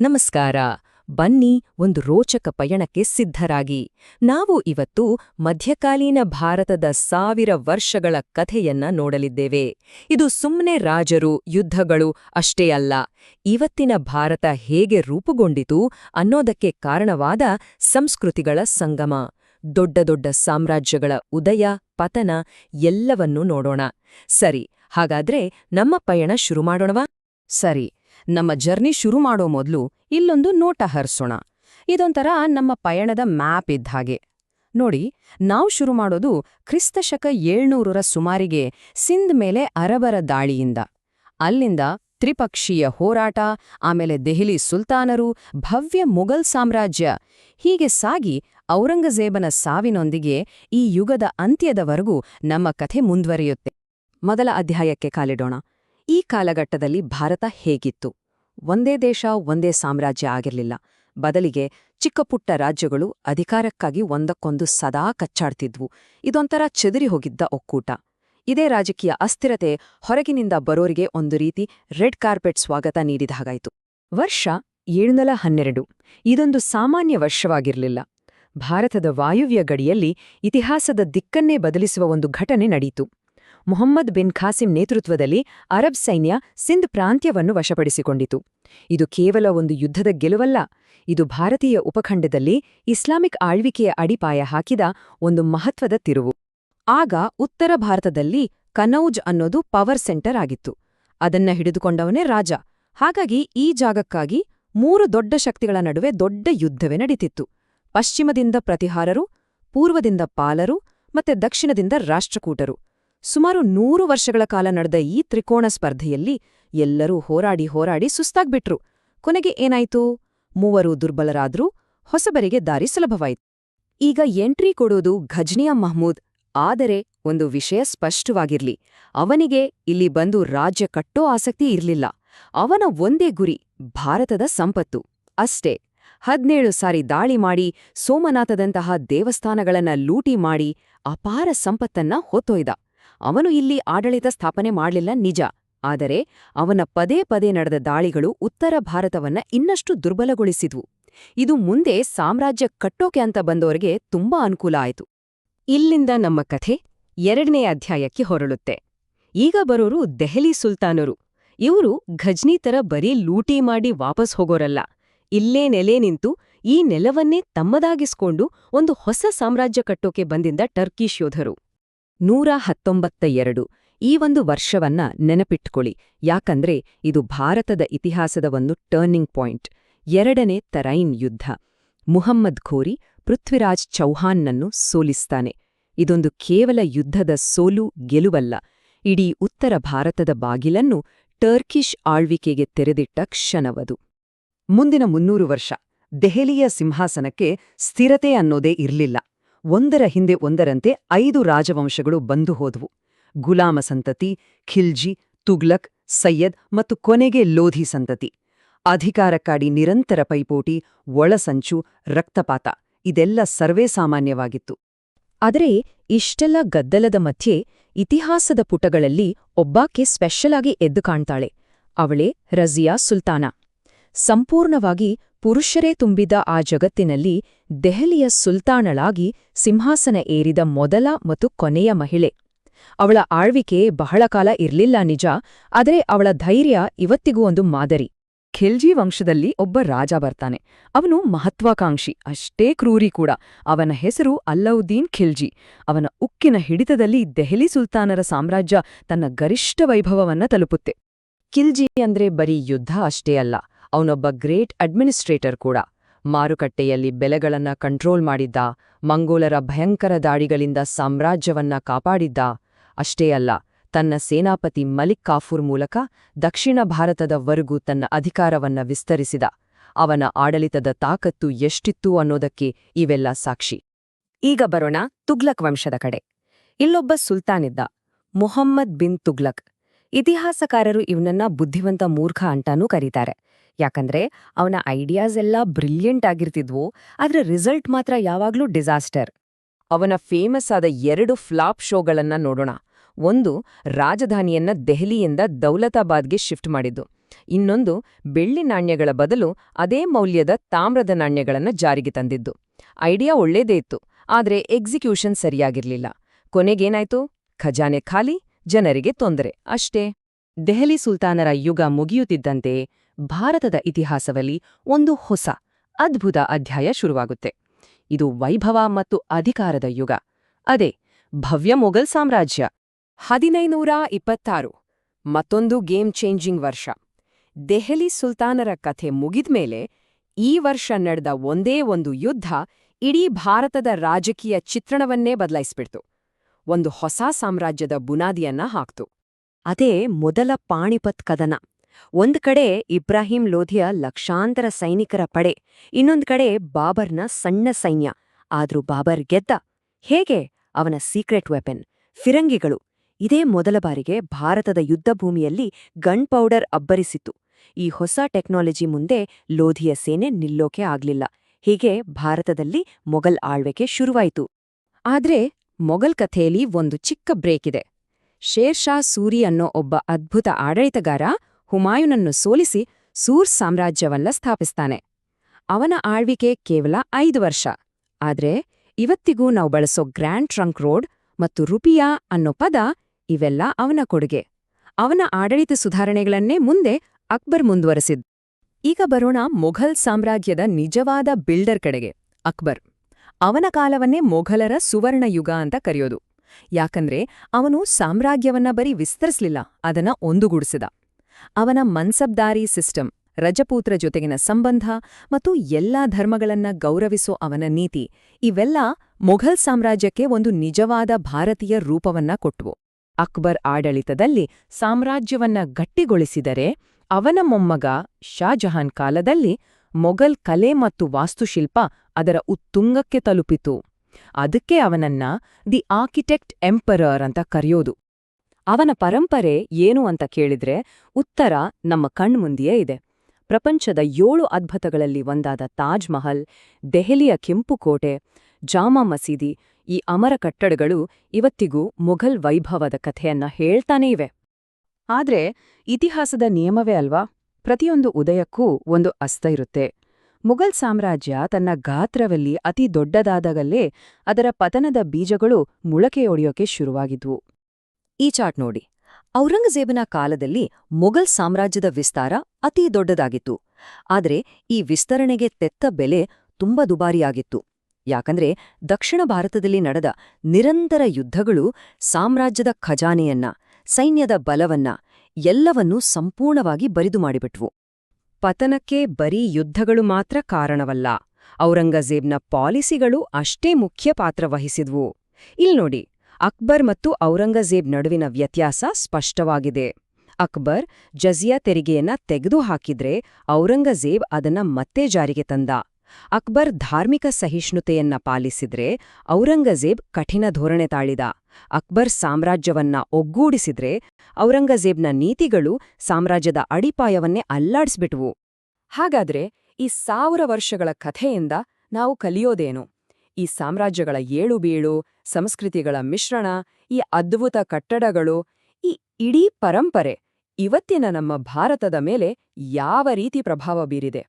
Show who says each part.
Speaker 1: ನಮಸ್ಕಾರ. ಬನ್ನಿ ಒಂದು ರೋಚಕ ಪಯಣಕ್ಕೆ ಸಿದ್ಧರಾಗಿ. ನಾವು ಇವತ್ತು ಮಧ್ಯಕಾಲೀನ ಭಾರತದ ಸಾವಿರ ವರ್ಷಗಳ ಕಥೆಯನ್ನ ನೋಡಲಿದ್ದೇವೆ. ಇದು ಸುಮ್ಮನೆ ರಾಜರು, ಯುದ್ಧಗಳು ಅಷ್ಟೇ ಅಲ್ಲ. ಇವತ್ತಿನ ಭಾರತ ಹೇಗೆ ರೂಪುಗೊಂಡಿತು ಅನ್ನೋದಕ್ಕೆ ಕಾರಣವಾದ ಸಂಸ್ಕೃತಿಗಳ ಸಂಗಮ. ದೊಡ್ಡ ದೊಡ್ಡ ಸಾಮ್ರಾಜ್ಯಗಳ ಉದಯ, ಪತನ ಎಲ್ಲವನ್ನೂ ನೋಡೋಣ. ಸರಿ, ಹಾಗಾದ್ರೆ ನಮ್ಮ ಪಯಣ ಶುರು ಮಾಡೋಣವಾ? ಸರಿ ನಮ್ಮ ಜರ್ನಿ ಶುರು ಮಾಡೋ ಮೊದಲು ಇಲ್ಲೊಂದು ನೋಟ ಹರಿಸೋಣ. ಇದೊಂಥರ ನಮ್ಮ ಪಯಣದ ಮ್ಯಾಪ್ ಇದ್ದ ಹಾಗೆ. ನೋಡಿ, ನಾವು ಶುರು ಮಾಡೋದು ಕ್ರಿಸ್ತಶಕ ಏಳ್ನೂರರ ಸುಮಾರಿಗೆ ಸಿಂಧ್ ಮೇಲೆ ಅರಬರ ದಾಳಿಯಿಂದ. ಅಲ್ಲಿಂದ ತ್ರಿಪಕ್ಷೀಯ ಹೋರಾಟ, ಆಮೇಲೆ ದೆಹಲಿ ಸುಲ್ತಾನರು, ಭವ್ಯ ಮೊಘಲ್ ಸಾಮ್ರಾಜ್ಯ, ಹೀಗೆ ಸಾಗಿ ಔರಂಗಜೇಬನ ಸಾವಿನೊಂದಿಗೆ ಈ ಯುಗದ ಅಂತ್ಯದವರೆಗೂ ನಮ್ಮ ಕಥೆ ಮುಂದುವರಿಯುತ್ತೆ. ಮೊದಲ ಅಧ್ಯಾಯಕ್ಕೆ ಕಾಲಿಡೋಣ. ಈ ಕಾಲಘಟ್ಟದಲ್ಲಿ ಭಾರತ ಹೇಗಿತ್ತು? ಒಂದೇ ದೇಶ, ಒಂದೇ ಸಾಮ್ರಾಜ್ಯ ಆಗಿರಲಿಲ್ಲ. ಬದಲಿಗೆ ಚಿಕ್ಕಪುಟ್ಟ ರಾಜ್ಯಗಳು ಅಧಿಕಾರಕ್ಕಾಗಿ ಒಂದಕ್ಕೊಂದು ಸದಾ ಕಚ್ಚಾಡ್ತಿದ್ವು. ಇದೊಂಥರ ಚೆದರಿ ಹೋಗಿದ್ದ ಒಕ್ಕೂಟ. ಇದೇ ರಾಜಕೀಯ ಅಸ್ಥಿರತೆ ಹೊರಗಿನಿಂದ ಬರೋರಿಗೆ ಒಂದು ರೀತಿ ರೆಡ್ ಕಾರ್ಪೆಟ್ ಸ್ವಾಗತ ನೀಡಿದ ಹಾಗಾಯಿತು. ವರ್ಷ ಏಳುನಲ ಹನ್ನೆರಡು. ಇದೊಂದು ಸಾಮಾನ್ಯ ವರ್ಷವಾಗಿರಲಿಲ್ಲ. ಭಾರತದ ವಾಯುವ್ಯ ಗಡಿಯಲ್ಲಿ ಇತಿಹಾಸದ ದಿಕ್ಕನ್ನೇ ಬದಲಿಸುವ ಒಂದು ಘಟನೆ ನಡೆಯಿತು ಮೊಹಮ್ಮದ್ ಬಿನ್ ಖಾಸಿಂ ನೇತೃತ್ವದಲ್ಲಿ ಅರಬ್ ಸೈನ್ಯ ಸಿಂಧ್ ಪ್ರಾಂತ್ಯವನ್ನು ವಶಪಡಿಸಿಕೊಂಡಿತು. ಇದು ಕೇವಲ ಒಂದು ಯುದ್ಧದ ಗೆಲುವಲ್ಲ, ಇದು ಭಾರತೀಯ ಉಪಖಂಡದಲ್ಲಿ ಇಸ್ಲಾಮಿಕ್ ಆಳ್ವಿಕೆಯ ಅಡಿಪಾಯ ಹಾಕಿದ ಒಂದು ಮಹತ್ವದ ತಿರುವು. ಆಗ ಉತ್ತರ ಭಾರತದಲ್ಲಿ ಕನೌಜ್ ಅನ್ನೋದು ಪವರ್ ಸೆಂಟರ್ ಆಗಿತ್ತು. ಅದನ್ನ ಹಿಡಿದುಕೊಂಡವನೇ ರಾಜ. ಹಾಗಾಗಿ ಈ ಜಾಗಕ್ಕಾಗಿ ಮೂರು ದೊಡ್ಡ ಶಕ್ತಿಗಳ ನಡುವೆ ದೊಡ್ಡ ಯುದ್ಧವೇ ನಡೀತಿತ್ತು. ಪಶ್ಚಿಮದಿಂದ ಪ್ರತಿಹಾರರು, ಪೂರ್ವದಿಂದ ಪಾಲರು ಮತ್ತೆ ದಕ್ಷಿಣದಿಂದ ರಾಷ್ಟ್ರಕೂಟರು. ಸುಮಾರು ನೂರು ವರ್ಷಗಳ ಕಾಲ ನಡೆದ ಈ ತ್ರಿಕೋಣ ಸ್ಪರ್ಧೆಯಲ್ಲಿ ಎಲ್ಲರೂ ಹೋರಾಡಿ ಹೋರಾಡಿ ಸುಸ್ತಾಗ್ಬಿಟ್ರು. ಕೊನೆಗೆ ಏನಾಯ್ತು? ಮೂವರು ದುರ್ಬಲರಾದ್ರೂ ಹೊಸಬರಿಗೆ ದಾರಿ ಸುಲಭವಾಯಿತು. ಈಗ ಎಂಟ್ರಿ ಕೊಡೋದು ಘಜ್ನಿಯಾ ಮಹಮೂದ್. ಆದರೆ ಒಂದು ವಿಷಯ ಸ್ಪಷ್ಟವಾಗಿರ್ಲಿ. ಅವನಿಗೆ ಇಲ್ಲಿ ಬಂದು ರಾಜ್ಯ ಕಟ್ಟೋ ಆಸಕ್ತಿ ಇರ್ಲಿಲ್ಲ. ಅವನ ಒಂದೇ ಗುರಿ, ಭಾರತದ ಸಂಪತ್ತು. ಅಷ್ಟೇ. ಹದ್ನೇಳು ಸಾರಿ ದಾಳಿ ಮಾಡಿ, ಸೋಮನಾಥದಂತಹ ದೇವಸ್ಥಾನಗಳನ್ನ ಲೂಟಿ ಮಾಡಿ ಅಪಾರ ಸಂಪತ್ತನ್ನ ಹೊತ್ತೊಯ್ದ. ಅವನು ಇಲ್ಲಿ ಆಡಳಿತ ಸ್ಥಾಪನೆ ಮಾಡಲಿಲ್ಲ ನಿಜ. ಆದರೆ ಅವನ ಪದೇ ಪದೇ ನಡೆದ ದಾಳಿಗಳು ಉತ್ತರ ಭಾರತವನ್ನ ಇನ್ನಷ್ಟು ದುರ್ಬಲಗೊಳಿಸಿದ್ವು. ಇದು ಮುಂದೆ ಸಾಮ್ರಾಜ್ಯ ಕಟ್ಟೋಕೆ ಅಂತ ಬಂದವರಿಗೆ ತುಂಬಾ ಅನುಕೂಲ ಆಯಿತು. ಇಲ್ಲಿಂದ ನಮ್ಮ ಕಥೆ ಎರಡನೇ ಅಧ್ಯಾಯಕ್ಕೆ ಹೊರಳುತ್ತೆ. ಈಗ ಬರೋರು ದೆಹಲಿ ಸುಲ್ತಾನರು. ಇವರು ಘಜ್ನಿ ತರ ಬರೀ ಲೂಟಿ ಮಾಡಿ ವಾಪಸ್ ಹೋಗೋರಲ್ಲ. ಇಲ್ಲೇ ನೆಲೆ ನಿಂತು ಈ ನೆಲವನ್ನೇ ತಮ್ಮದಾಗಿಸ್ಕೊಂಡು ಒಂದು ಹೊಸ ಸಾಮ್ರಾಜ್ಯ ಕಟ್ಟೋಕೆ ಬಂದಿದ್ದ ಟರ್ಕಿಶ್ ಯೋಧರು. ನೂರ ಹತ್ತೊಂಬತ್ತ ಎರಡು ಈ ಒಂದು ವರ್ಷವನ್ನ ನೆನಪಿಟ್ಕೊಳ್ಳಿ. ಯಾಕಂದ್ರೆ ಇದು ಭಾರತದ ಇತಿಹಾಸದ ಒಂದು ಟರ್ನಿಂಗ್ ಪಾಯಿಂಟ್ ಎರಡನೇ ತರೈನ್ ಯುದ್ಧ. ಮುಹಮ್ಮದ್ ಘೋರಿ ಪೃಥ್ವಿರಾಜ್ ಚೌಹಾನ್ನನ್ನು ಸೋಲಿಸ್ತಾನೆ. ಇದೊಂದು ಕೇವಲ ಯುದ್ಧದ ಸೋಲು, ಗೆಲುವಲ್ಲ. ಇಡೀ ಉತ್ತರ ಭಾರತದ ಬಾಗಿಲನ್ನು ಟರ್ಕಿಶ್ ಆಳ್ವಿಕೆಗೆ ತೆರೆದಿಟ್ಟ ಕ್ಷಣವದು. ಮುಂದಿನ ಮುನ್ನೂರು ವರ್ಷ ದೆಹಲಿಯ ಸಿಂಹಾಸನಕ್ಕೆ ಸ್ಥಿರತೆ ಅನ್ನೋದೇ ಇರ್ಲಿಲ್ಲ. ಒಂದರ ಹಿಂದೆ ಒಂದರಂತೆ ಐದು ರಾಜವಂಶಗಳು ಬಂದು ಹೋದವು. ಗುಲಾಮ ಸಂತತಿ, ಖಿಲ್ಜಿ, ತುಗ್ಲಕ್ ಸಯ್ಯದ್ ಮತ್ತು ಕೊನೆಗೆ ಲೋಧಿ ಸಂತತಿ. ಅಧಿಕಾರಕ್ಕಾಡಿ ನಿರಂತರ ಪೈಪೋಟಿ, ಒಳಸಂಚು, ರಕ್ತಪಾತ ಇದೆಲ್ಲ ಸರ್ವೇ ಸಾಮಾನ್ಯವಾಗಿತ್ತು ಆದರೆ ಇಷ್ಟೆಲ್ಲ ಗದ್ದಲದ ಮಧ್ಯೆ ಇತಿಹಾಸದ ಪುಟಗಳಲ್ಲಿ ಒಬ್ಬಾಕೆ ಸ್ಪೆಷಲ್ ಆಗಿ ಎದ್ದು ಕಾಣ್ತಾಳೆ. ಅವಳೇ ರಜಿಯಾ ಸುಲ್ತಾನ. ಸಂಪೂರ್ಣವಾಗಿ ಪುರುಷರೇ ತುಂಬಿದ ಆ ಜಗತ್ತಿನಲ್ಲಿ ದೆಹಲಿಯ ಸುಲ್ತಾನಳಾಗಿ ಸಿಂಹಾಸನ ಏರಿದ ಮೊದಲ ಮತ್ತು ಕೊನೆಯ ಮಹಿಳೆ. ಅವಳ ಆಳ್ವಿಕೆ ಬಹಳ ಕಾಲ ಇರ್ಲಿಲ್ಲ ನಿಜ, ಆದರೆ ಅವಳ ಧೈರ್ಯ ಇವತ್ತಿಗೂ ಒಂದು ಮಾದರಿ. ಖಿಲ್ಜಿ ವಂಶದಲ್ಲಿ ಒಬ್ಬ ರಾಜ ಬರ್ತಾನೆ. ಅವನು ಮಹತ್ವಾಕಾಂಕ್ಷಿ, ಅಷ್ಟೇ ಕ್ರೂರಿ ಕೂಡ. ಅವನ ಹೆಸರು ಅಲ್ಲೌದ್ದೀನ್ ಖಿಲ್ಜಿ. ಅವನ ಉಕ್ಕಿನ ಹಿಡಿತದಲ್ಲಿ ದೆಹಲಿ ಸುಲ್ತಾನರ ಸಾಮ್ರಾಜ್ಯ ತನ್ನ ಗರಿಷ್ಠ ವೈಭವವನ್ನ ತಲುಪುತ್ತೆ. ಖಿಲ್ಜಿ ಅಂದ್ರೆ ಬರೀ ಯುದ್ಧ ಅಷ್ಟೇ ಅಲ್ಲ, ಅವನೊಬ್ಬ ಗ್ರೇಟ್ ಅಡ್ಮಿನಿಸ್ಟ್ರೇಟರ್ ಕೂಡ. ಮಾರುಕಟ್ಟೆಯಲ್ಲಿ ಬೆಲೆಗಳನ್ನ ಕಂಟ್ರೋಲ್ ಮಾಡಿದ್ದ, ಮಂಗೋಲರ ಭಯಂಕರ ದಾಳಿಗಳಿಂದ ಸಾಮ್ರಾಜ್ಯವನ್ನ ಕಾಪಾಡಿದ್ದ. ಅಷ್ಟೇ ಅಲ್ಲ, ತನ್ನ ಸೇನಾಪತಿ ಮಲಿಕ್ ಕಾಫೂರ್ ಮೂಲಕ ದಕ್ಷಿಣ ಭಾರತದವರೆಗೂ ತನ್ನ ಅಧಿಕಾರವನ್ನ ವಿಸ್ತರಿಸಿದ. ಅವನ ಆಡಳಿತದ ತಾಕತ್ತು ಎಷ್ಟಿತ್ತು ಅನ್ನೋದಕ್ಕೆ ಇವೆಲ್ಲ ಸಾಕ್ಷಿ. ಈಗ ಬರೋಣ ತುಗ್ಲಕ್ ವಂಶದ ಕಡೆ. ಇಲ್ಲೊಬ್ಬ ಸುಲ್ತಾನಿದ್ದ ಮೊಹಮ್ಮದ್ ಬಿನ್ ತುಗ್ಲಕ್. ಇತಿಹಾಸಕಾರರು ಇವನನ್ನ ಬುದ್ಧಿವಂತ ಮೂರ್ಖ ಅಂತಾನೂ ಕರೀತಾರೆ. ಯಾಕಂದ್ರೆ ಅವನ ಐಡಿಯಾಸ್ ಎಲ್ಲ ಬ್ರಿಲಿಯಂಟ್ ಆಗಿರ್ತಿದ್ವು, ಆದ್ರೆ ರಿಸಲ್ಟ್ ಮಾತ್ರ ಯಾವಾಗ್ಲೂ ಡಿಸಾಸ್ಟರ್ ಅವನ ಫೇಮಸ್ ಆದ ಎರಡು ಫ್ಲಾಪ್ ಶೋಗಳನ್ನ ನೋಡೋಣ. ಒಂದು ರಾಜಧಾನಿಯನ್ನ ದೆಹಲಿಯಿಂದ ದೌಲತಾಬಾದ್ಗೆ ಶಿಫ್ಟ್ ಮಾಡಿದ್ದು. ಇನ್ನೊಂದು ಬೆಳ್ಳಿ ನಾಣ್ಯಗಳ ಬದಲು ಅದೇ ಮೌಲ್ಯದ ತಾಮ್ರದ ನಾಣ್ಯಗಳನ್ನ ಜಾರಿಗೆ ತಂದಿದ್ದು. ಐಡಿಯಾ ಒಳ್ಳೇದೇ ಇತ್ತು, ಆದ್ರೆ ಎಕ್ಸಿಕ್ಯೂಷನ್ ಸರಿಯಾಗಿರ್ಲಿಲ್ಲ. ಕೊನೆಗೇನಾಯ್ತು? ಖಜಾನೆ ಖಾಲಿ ಜನರಿಗೆ ತೊಂದರೆ. ಅಷ್ಟೇ, ದೆಹಲಿ ಸುಲ್ತಾನರ ಯುಗ ಮುಗಿಯುತ್ತಿದ್ದಂತೆ ಭಾರತದ ಇತಿಹಾಸದಲ್ಲಿ ಒಂದು ಹೊಸ, ಅದ್ಭುತ ಅಧ್ಯಾಯ ಶುರುವಾಗುತ್ತೆ. ಇದು ವೈಭವ ಮತ್ತು ಅಧಿಕಾರದ ಯುಗ. ಅದೇ, ಭವ್ಯ ಮೊಘಲ್ ಸಾಮ್ರಾಜ್ಯ. ಹದಿನೈನೂರ ಇಪ್ಪತ್ತಾರು ಮತ್ತೊಂದು ಗೇಮ್ ಚೇಂಜಿಂಗ್ ವರ್ಷ. ದೆಹಲಿ ಸುಲ್ತಾನರ ಕಥೆ ಮುಗಿದ್ಮೇಲೆ ಈ ವರ್ಷ ನಡೆದ ಒಂದೇ ಒಂದು ಯುದ್ಧ ಇಡೀ ಭಾರತದ ರಾಜಕೀಯ ಚಿತ್ರಣವನ್ನೇ ಬದಲಾಯಿಸ್ಬಿಡ್ತು. ಒಂದು ಹೊಸ ಸಾಮ್ರಾಜ್ಯದ ಬುನಾದಿಯನ್ನ ಹಾಕ್ತು. ಅದೇ ಮೊದಲ ಪಾಣಿಪತ್ ಕದನ. ಒಂದ್ ಕಡೆ ಇಬ್ರಾಹಿಂ ಲೋಧಿಯ ಲಕ್ಷಾಂತರ ಸೈನಿಕರ ಪಡೆ, ಇನ್ನೊಂದ್ ಕಡೆ ಬಾಬರ್ನ ಸಣ್ಣ ಸೈನ್ಯ. ಆದ್ರೂ ಬಾಬರ್ ಗೆದ್ದ. ಹೇಗೆ? ಅವನ ಸೀಕ್ರೆಟ್ ವೆಪನ್, ಫಿರಂಗಿಗಳು. ಇದೇ ಮೊದಲ ಬಾರಿಗೆ ಭಾರತದ ಯುದ್ಧಭೂಮಿಯಲ್ಲಿ ಗನ್ ಪೌಡರ್ ಅಬ್ಬರಿಸಿತು ಈ ಹೊಸ ಟೆಕ್ನಾಲಜಿ ಮುಂದೆ ಲೋಧಿಯ ಸೇನೆ ನಿಲ್ಲೋಕೆ ಆಗ್ಲಿಲ್ಲ. ಹೀಗೆ ಭಾರತದಲ್ಲಿ ಮೊಘಲ್ ಆಳ್ವಿಕೆ ಶುರುವಾಯಿತು. ಆದ್ರೆ ಮೊಘಲ್ ಕಥೆಯಲ್ಲಿ ಒಂದು ಚಿಕ್ಕ ಬ್ರೇಕ್ ಇದೆ. ಶೇರ್ ಶಾ ಸೂರಿ ಅನ್ನೋ ಒಬ್ಬ ಅದ್ಭುತ ಆಡಳಿತಗಾರ ಹುಮಾಯೂನನ್ನು ಸೋಲಿಸಿ ಸೂರ್ ಸಾಮ್ರಾಜ್ಯವನ್ನ ಸ್ಥಾಪಿಸ್ತಾನೆ. ಅವನ ಆಳ್ವಿಕೆ ಕೇವಲ ಐದು ವರ್ಷ. ಆದ್ರೆ ಇವತ್ತಿಗೂ ನಾವು ಬಳಸೋ ಗ್ರ್ಯಾಂಡ್ ಟ್ರಂಕ್ ರೋಡ್ ಮತ್ತು ರುಪಿಯಾ ಅನ್ನೋ ಪದ ಇವೆಲ್ಲ ಅವನ ಕೊಡುಗೆ. ಅವನ ಆಡಳಿತ ಸುಧಾರಣೆಗಳನ್ನೇ ಮುಂದೆ ಅಕ್ಬರ್ ಮುಂದುವರೆಸಿದ್. ಈಗ ಬರೋಣ ಮೊಘಲ್ ಸಾಮ್ರಾಜ್ಯದ ನಿಜವಾದ ಬಿಲ್ಡರ್ ಕಡೆಗೆ. ಅಕ್ಬರ್ ಅವನ ಕಾಲವನ್ನೇ ಮೊಘಲರ ಸುವರ್ಣ ಯುಗ ಅಂತ ಕರೆಯೋದು. ಯಾಕಂದ್ರೆ ಅವನು ಸಾಮ್ರಾಜ್ಯವನ್ನ ಬರೀ ವಿಸ್ತರಿಸ್ಲಿಲ್ಲ, ಅದನ್ನ ಒಂದುಗೂಡಿಸಿದ. ಅವನ ಮನ್ಸಬ್ದಾರಿ ಸಿಸ್ಟಮ್, ರಜಪೂತ್ರ ಜೊತೆಗಿನ ಸಂಬಂಧ ಮತ್ತು ಎಲ್ಲಾ ಧರ್ಮಗಳನ್ನ ಗೌರವಿಸೋ ಅವನ ನೀತಿ, ಇವೆಲ್ಲ ಮೊಘಲ್ ಸಾಮ್ರಾಜ್ಯಕ್ಕೆ ಒಂದು ನಿಜವಾದ ಭಾರತೀಯ ರೂಪವನ್ನ ಕೊಟ್ಟವು ಅಕ್ಬರ್ ಆಡಳಿತದಲ್ಲಿ ಸಾಮ್ರಾಜ್ಯವನ್ನ ಗಟ್ಟಿಗೊಳಿಸಿದರೆ ಅವನ ಮೊಮ್ಮಗ ಶಾಜಹಾನ್ ಕಾಲದಲ್ಲಿ ಮೊಘಲ್ ಕಲೆ ಮತ್ತು ವಾಸ್ತುಶಿಲ್ಪ ಅದರ ಉತ್ತುಂಗಕ್ಕೆ ತಲುಪಿತು. ಅದಕ್ಕೆ ಅವನನ್ನ ದಿ ಆರ್ಕಿಟೆಕ್ಟ್ ಎಂಪರರ್ ಅಂತ ಕರೆಯೋದು. ಅವನ ಪರಂಪರೆ ಏನು ಅಂತ ಕೇಳಿದ್ರೆ ಉತ್ತರ ನಮ್ಮ ಕಣ್ಮುಂದಿಯೇ ಇದೆ. ಪ್ರಪಂಚದ ಏಳು ಅದ್ಭುತಗಳಲ್ಲಿ ಒಂದಾದ ತಾಜ್ ಮಹಲ್, ದೆಹಲಿಯ ಕೆಂಪು ಕೋಟೆ ಜಾಮಾ ಮಸೀದಿ, ಈ ಅಮರ ಕಟ್ಟಡಗಳು ಇವತ್ತಿಗೂ ಮೊಘಲ್ ವೈಭವದ ಕಥೆಯನ್ನ ಹೇಳ್ತಾನೇ ಇವೆ. ಆದ್ರೆ ಇತಿಹಾಸದ ನಿಯಮವೇ ಅಲ್ವಾ? ಪ್ರತಿಯೊಂದು ಉದಯಕ್ಕೂ ಒಂದು ಅಸ್ತ ಇರುತ್ತೆ. ಮುಘಲ್ ಸಾಮ್ರಾಜ್ಯ ತನ್ನ ಗಾತ್ರದಲ್ಲಿ ಅತಿ ದೊಡ್ಡದಾದಾಗಲೇ ಅದರ ಪತನದ ಬೀಜಗಳು ಮೊಳಕೆಯೊಡೆಯೋಕೆ ಶುರುವಾಗಿದ್ವು. ಈ ಚಾರ್ಟ್ ನೋಡಿ. ಔರಂಗಜೇಬನ ಕಾಲದಲ್ಲಿ ಮೊಘಲ್ ಸಾಮ್ರಾಜ್ಯದ ವಿಸ್ತಾರ ಅತಿ ದೊಡ್ಡದಾಗಿತ್ತು. ಆದರೆ ಈ ವಿಸ್ತರಣೆಗೆ ತೆತ್ತ ಬೆಲೆ ತುಂಬ ದುಬಾರಿಯಾಗಿತ್ತು. ಯಾಕಂದ್ರೆ ದಕ್ಷಿಣ ಭಾರತದಲ್ಲಿ ನಡೆದ ನಿರಂತರ ಯುದ್ಧಗಳು ಸಾಮ್ರಾಜ್ಯದ ಖಜಾನೆಯನ್ನ, ಸೈನ್ಯದ ಬಲವನ್ನ ಎಲ್ಲವನ್ನೂ ಸಂಪೂರ್ಣವಾಗಿ ಬರಿದು ಮಾಡಿಬಿಟ್ವು. ಪತನಕ್ಕೆ ಬರೀ ಯುದ್ಧಗಳು ಮಾತ್ರ ಕಾರಣವಲ್ಲ. ಔರಂಗಜೇಬ್ನ ಪಾಲಿಸಿಗಳು ಅಷ್ಟೇ ಮುಖ್ಯ ಪಾತ್ರ ವಹಿಸಿದ್ವು. ಇಲ್ನೋಡಿ ಅಕ್ಬರ್ ಮತ್ತು ಔರಂಗಜೇಬ್ ನಡುವಿನ ವ್ಯತ್ಯಾಸ ಸ್ಪಷ್ಟವಾಗಿದೆ. ಅಕ್ಬರ್ ಜಜಿಯಾ ತೆರಿಗೆಯನ್ನ ತೆಗೆದುಹಾಕಿದ್ರೆ ಔರಂಗಜೇಬ್ ಅದನ್ನ ಮತ್ತೆ ಜಾರಿಗೆ ತಂದ. ಅಕ್ಬರ್ ಧಾರ್ಮಿಕ ಸಹಿಷ್ಣುತೆಯನ್ನ ಪಾಲಿಸಿದ್ರೆ ಔರಂಗಜೇಬ್ ಕಠಿಣ ಧೋರಣೆ ತಾಳಿದ. ಅಕ್ಬರ್ ಸಾಮ್ರಾಜ್ಯವನ್ನ ಒಗ್ಗೂಡಿಸಿದ್ರೆ ಔರಂಗಜೇಬ್ನ ನೀತಿಗಳು ಸಾಮ್ರಾಜ್ಯದ ಅಡಿಪಾಯವನ್ನೇ ಅಲ್ಲಾಡಿಸ್ಬಿಟ್ವು. ಹಾಗಾದ್ರೆ ಈ ಸಾವಿರ ವರ್ಷಗಳ ಕಥೆಯಿಂದ ನಾವು ಕಲಿಯೋದೇನು? ಈ ಸಾಮ್ರಾಜ್ಯಗಳ ಏಳುಬೀಳು ಸಂಸ್ಕೃತಿಗಳ ಮಿಶ್ರಣ, ಈ ಅದ್ಭುತ ಕಟ್ಟಡಗಳು, ಈ ಇಡೀ ಪರಂಪರೆ ಇವತ್ತಿನ ನಮ್ಮ ಭಾರತದ ಮೇಲೆ ಯಾವ ರೀತಿ ಪ್ರಭಾವ ಬೀರಿದೆ?